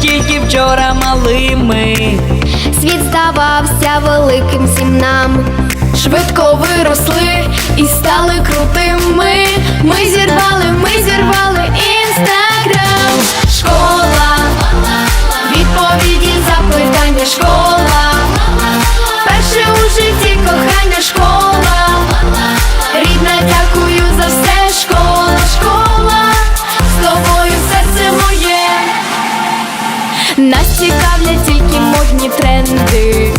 Тільки вчора малими. Світ здавався великим всім. Швидко виросли і стали крутими. Ми зірвали, запитання, школа. Перше у житті кохання, школа. Рідна, дякую за все, школа, школа. З тобою серце моє. Нас цікавлять тільки модні тренди.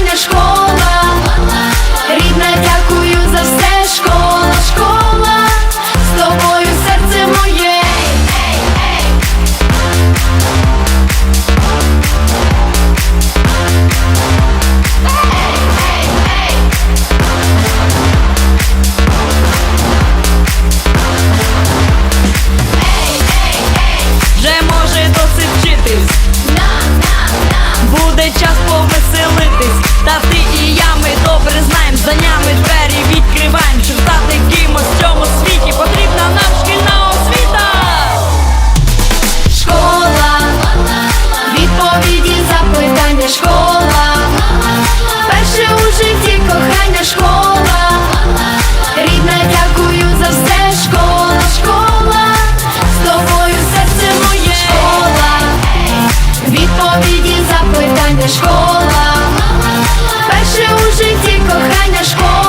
Аня. Та ти і я, ми добре знаєм, за нами двері відкриваєм, щоб стати кимось в цьому світі потрібна нам шкільна освіта. Школа, відповіді, запитання, школа, перше у житті кохання, школа, рідна, дякую за все, школа, школа, з тобою серце моє, школа, відповіді, запитання, школа. Let's.